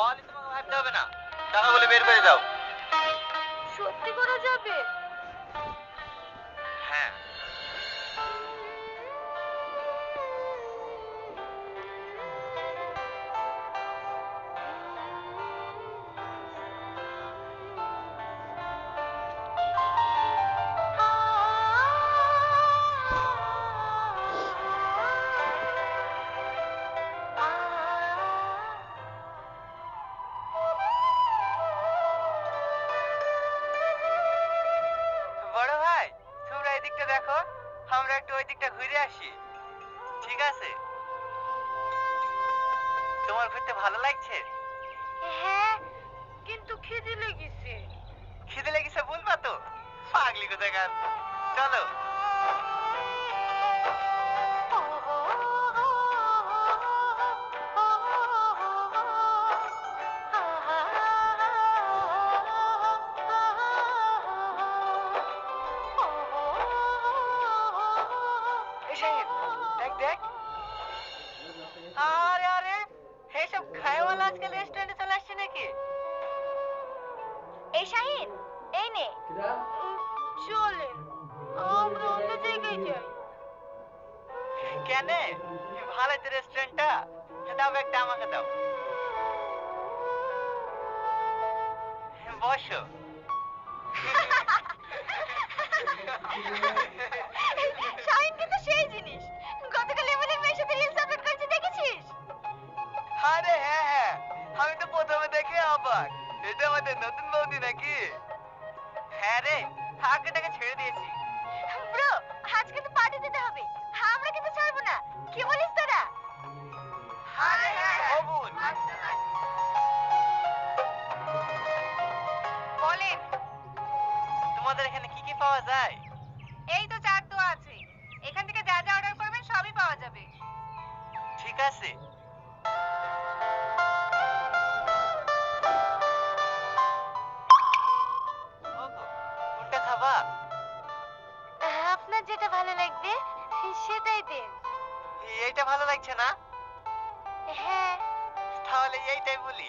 ভাবতে হবে না। টাকাগুলো বের করে যাও সত্যি করা যাবে? একটু ওই দিকটা ঘুরে আসি। ঠিক আছে? তোমার ঘুরতে ভালো লাগছে? হ্যাঁ কিন্তু খিদে লেগেছে। খিদে লেগেছে বলবা তো? পাগলি কোথায় গান চলো। এই দেখ দেখ আরে আরে এইসব খায়ওয়ালা আজকাল রেস্টুরেন্টে চলে আসছে নাকি এই শাহিন এই নে চলেন আমরা অন্য জায়গায় যাই কেন ভালো তো রেস্টুরেন্টটা দাও একটা আমাকে দাও বসো আমাদের নতুন বৌদি নাকি? হ্যাঁ রে আগেটাকে ছেড়ে দিয়েছি। ব্রো আজকে তো পার্টি দিতে হবে। আমরা কিন্তু ছাড়বো না। কি বলিস তোরা? হ্যাঁ বলেন। তোমাদের এখানে কি কি পাওয়া যায়? এই তো চার দোয়া আছে। এখান থেকে যা যা অর্ডার করবেন সবই পাওয়া যাবে। ঠিক আছে। কোনটা আপনার যেটা ভালো লাগবে সেটাই দিন। এইটা ভালো লাগছে না? হ্যাঁ। তাহলে এইটাই বলি।